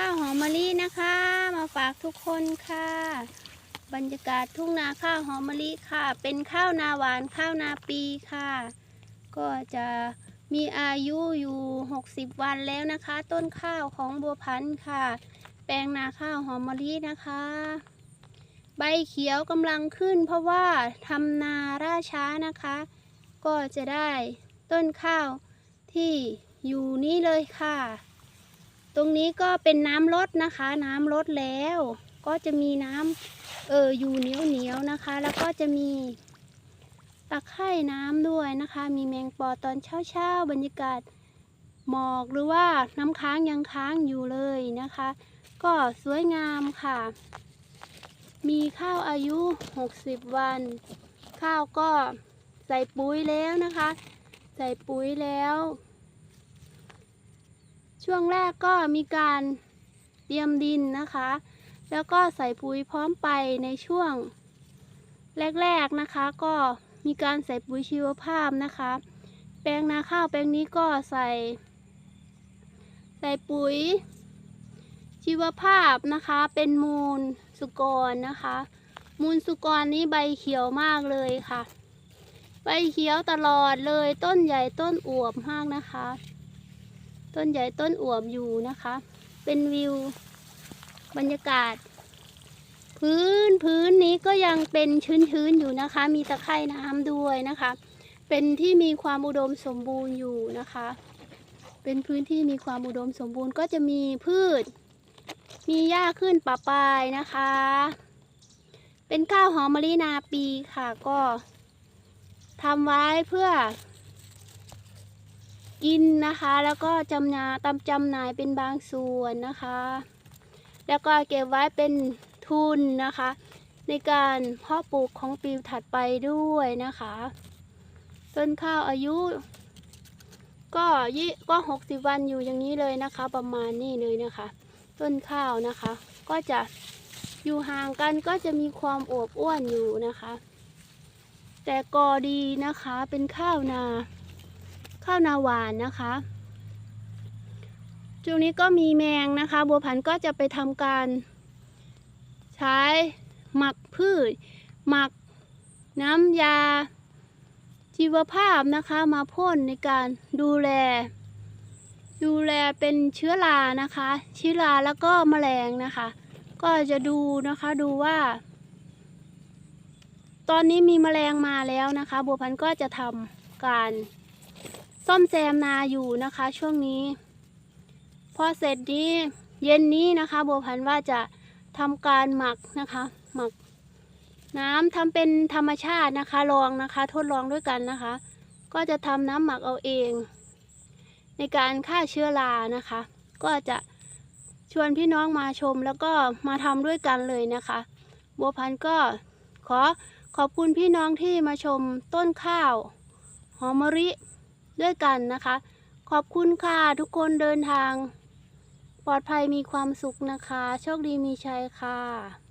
ข้าวหอมมะลินะคะ มาฝากทุกคนค่ะ บรรยากาศทุ่งนาข้าวหอมมะลิค่ะ เป็นข้าวนาหวานข้าวนาปีค่ะ ก็จะมีอายุอยู่ 60 วันแล้วนะคะ ต้นข้าวของบัวพันธุ์ค่ะ แปลงนาข้าวหอมมะลินะคะ ใบเขียวกำลังขึ้นเพราะว่าทำนาร่าช้านะคะ ก็จะได้ต้นข้าวที่อยู่นี่เลยค่ะ ตรงนี้ก็เป็นน้ำลดนะคะ น้ำลดแล้ว ก็จะมีน้ำเอออยู่เหนียวเหนียวนะคะ แล้วก็จะมีตะไคร่น้ำด้วยนะคะ มีแมงปอตอนเช้าเช้าบรรยากาศหมอกหรือว่าน้ำค้างยังค้างอยู่เลยนะคะ ก็สวยงามค่ะ มีข้าวอายุ 60 วัน ข้าวก็ใส่ปุ๋ยแล้วนะคะ ใส่ปุ๋ยแล้ว ช่วงแรกก็มีการเตรียมดินนะคะ แล้วก็ใส่ปุ๋ยพร้อมไปในช่วง แรกๆนะคะ ก็มีการใส่ปุ๋ยชีวภาพนะคะ แปลงนาข้าวแปลงนี้ก็ใส่ ใส่ปุ๋ย ชีวภาพนะคะ เป็นมูลสุกรนะคะ มูลสุกรนี้ใบเขียวมากเลยค่ะ ใบเขียวตลอดเลยต้นใหญ่ต้นอวบมากนะคะ ต้นใหญ่ต้นอวบอยู่นะคะ เป็นวิวบรรยากาศ พื้นพื้นนี้ก็ยังเป็นชื้นๆอยู่นะคะ มีตะไคร่น้ำด้วยนะคะ เป็นที่มีความอุดมสมบูรณ์อยู่นะคะ เป็นพื้นที่มีความอุดมสมบูรณ์ก็จะมีพืช มีหญ้าขึ้นปะปายนะคะ เป็นข้าวหอมมะลินาปีค่ะก็ทำไว้เพื่อ กินนะคะ แล้วก็จำนาตำจำหน่ายเป็นบางส่วนนะคะ แล้วก็เก็บไว้เป็นทุนนะคะ ในการเพาะปลูกของปีถัดไปด้วยนะคะ ต้นข้าวอายุก็ยี่ก็หกสิบวันอยู่อย่างนี้เลยนะคะ ประมาณนี้เลยนะคะ ต้นข้าวนะคะ ก็จะอยู่ห่างกันก็จะมีความอวบอ้วนอยู่นะคะ แต่กอดีนะคะเป็นข้าวนา ข้าวนาหวานนะคะช่วงนี้ก็มีแมงนะคะ บัวผันก็จะไปทำการใช้หมักพืช หมักน้ำยา ชีวภาพนะคะมาพ่นในการดูแล ดูแลเป็นเชื้อรานะคะเชื้อราแล้วก็แมลงนะคะ ก็จะดูนะคะดูว่า ตอนนี้มีแมลงมาแล้วนะคะ บัวพันธุ์ก็จะทำการ ซ่อมแซมนาอยู่นะคะ ช่วงนี้ พอเสร็จนี้เย็นนี้นะคะบัวพันว่าจะทำการหมักนะคะ หมัก น้ำทำเป็นธรรมชาตินะคะ ลองนะคะ ทดลองด้วยกันนะคะ ก็จะทำน้ำหมักเอาเอง ในการฆ่าเชื้อรานะคะ ก็จะชวนพี่น้องมาชมแล้วก็มาทำด้วยกันเลยนะคะบัวพันก็ขอขอบคุณพี่น้องที่มาชมต้นข้าว หอมมะริ ด้วยกันนะคะ ขอบคุณค่ะทุกคนเดินทาง ปลอดภัยมีความสุขนะคะ โชคดีมีชัยค่ะ